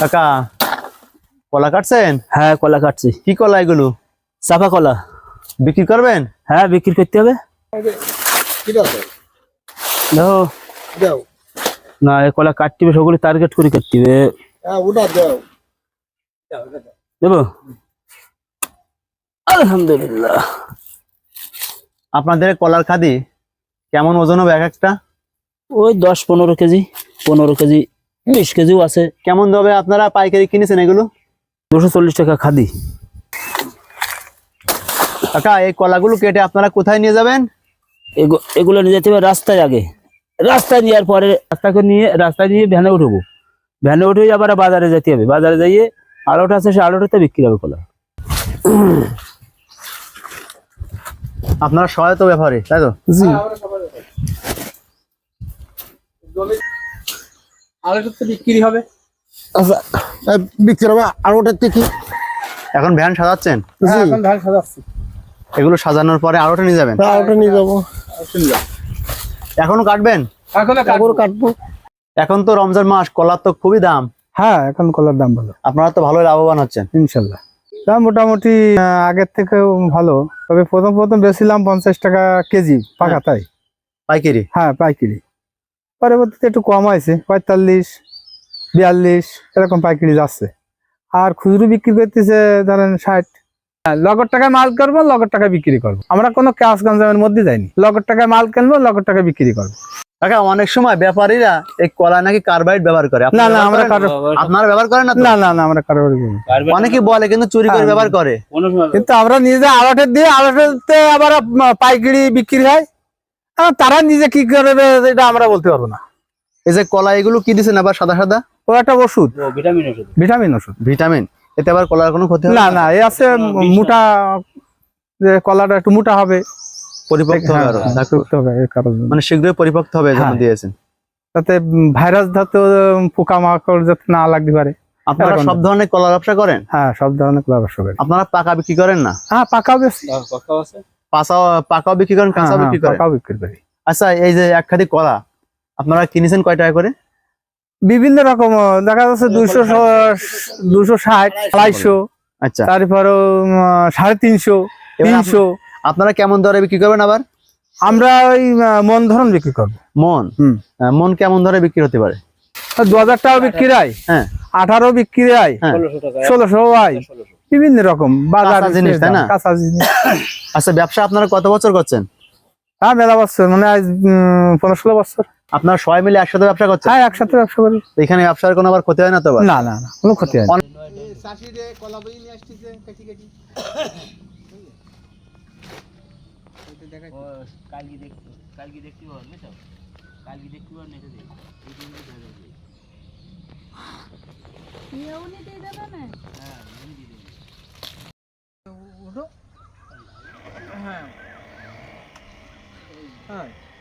কাকা কলা কাটছেন? হ্যাঁ কলা কাটছি। কি কলা এগুলো? চাপা কলা। বিক্রি করবেন? হ্যাঁ বিক্রি করতে হবে। না এই কলা কাটতে হবে সবগুলো টার্গেট করে কাটতে হবে। দেবো? আলহামদুলিল্লাহ। আপনাদের কলার খাদি কেমন ওজন হবে এক একটা? ওই দশ পনেরো কেজি পনেরো কেজি বিশ কেজিও আছে। কেমন হবে আপনারা পাইকারি কিনেছেন এগুলো? দুশো চল্লিশ টাকা খাদি। কাকা এই কলাগুলো কেটে আপনারা কোথায় নিয়ে যাবেন? এগু- এগুলো নিয়ে যেতে হবে রাস্তায় আগে। রাস্তায় নেওয়ার পরে রাস্তাকে নিয়ে রাস্তায় নিয়ে ভ্যানে উঠবো। ভ্যানে উঠে আবার বাজারে যেতে হবে। বাজারে যাইয়ে আলোটা আছে সে আলোটাতে বিক্রি হবে কলা। আপনারা সহায়তা ব্যাপারে তাই তো? জি। বিক্রি হবে। আচ্ছা বিক্রি হবে আর থেকে? এখন ভ্যান সাজাচ্ছেন? এখন ধান সাজাচ্ছি। এগুলো সাজানোর পরে আরোটা নিয়ে যাবেন? হ্যাঁ, ওটা নিয়ে যাব। এখনও কাটবেন? এখন কাপড় কাটবো। এখন তো রমজান মাস কলার তো খুবই দাম। হ্যাঁ এখন কলার দাম ভালো। আপনারা তো ভালোই লাভবান হচ্ছেন। ইনশাল্লাহ। দাম মোটামুটি আগের থেকেও ভালো। তবে প্রথম প্রথম বেছিলাম পঞ্চাশ টাকা কেজি পাকা তাই। পাইকারি? হ্যাঁ পাইকারি। পরবর্তীতে একটু কম হয়েছে পঁয়তাল্লিশ বিয়াল্লিশ এরকম পাইকারি যাচ্ছে। আর খুচরো বিক্রি করতেছে ধরেন ষাট। হ্যাঁ লগর টাকায় মাল করব লগর টাকায় বিক্রি করব। আমরা কোনো ক্যাশ গঞ্জামের মধ্যে যাইনি। লগর টাকায় মাল কিনবো লগর টাকায় বিক্রি করব। কাকা অনেক সময় ব্যাপারীরা এই কলা নাকি কার্বাইড ব্যবহার করে। না না আমরা আপনারা ব্যবহার করেন না না না না আমরা কারও। বাড়ি অনেকে বলে কিন্তু চুরি করে হ্যাঁ। ব্যবহার করে। কিন্তু আমরা নিজে আড়টের দিয়ে আড়টেতে আবার পাইকারি বিক্রি হয়। তারা নিজে কি করবে এটা আমরা বলতে পারব না। এই যে কলা এগুলো কি দিচ্ছেন আবার সাদা সাদা? ও একটা ওষুধ। ভিটামিন ওষুধ। ভিটামিন ওষুধ। ভিটামিন। এতে আবার কলার কোনো ক্ষতি না না? এ আছে মোটা যে কলাটা একটু মোটা হবে। পরিপক্ক হবে। হ্যাঁ, কারণে। মানে শীঘ্রই পরিপক্ক হবে হ্যাঁ। দিয়েছেন। তাতে ভাইরাস ধাতু পোকা মাকড় যাতে না লাগতে পারে। আপনারা সব ধরনের কলা ব্যবসা করেন? হ্যাঁ সব ধরনের কলা ব্যবসা করি। আপনারা পাকা বিক্রি করেন না? হ্যাঁ পাকাও বেশি পাকাও বিক্রি করেন হ্যাঁ, কাঁচাও হ্যাঁ, বিক্রি করেন? পাকাও বিক্রি করি। আচ্ছা এই যে এক খাদি কলা আপনারা কিনেছেন কয় টাকা করে? বিভিন্ন রকম দেখা যাচ্ছে দুইশো দুশো ষাট আড়াইশো আচ্ছা। তারপরও উম, সাড়ে তিনশো তিনশো। আপনারা কেমন দরে বিক্রি করবেন আবার? আমরা ওই মন ধরন বিক্রি করব। মন? হুম। মন কেমন দরে বিক্রি হতে পারে? দু হাজার টাকা বিক্রি হয়। হ্যাঁ। আঠারো বিক্রি হয়। হ্যাঁ। ষোলোশো হয়। বিভিন্ন রকম বাজার জিনিস, তাই না? কাঁচা জিনিস। আচ্ছা ব্যবসা আপনারা কত বছর করছেন? হ্যাঁ মেলা বছর মানে আজ পনেরো ষোলো বছর। আপনারা সবাই মিলে একসাথে ব্যবসা করছেন? হ্যাঁ একসাথে ব্যবসা করি। এখানে ব্যবসার কোনো আবার ক্ষতি হয় না তো না না না কোনো ক্ষতি হয় না। কালকে দেখতে কালকে দেখতে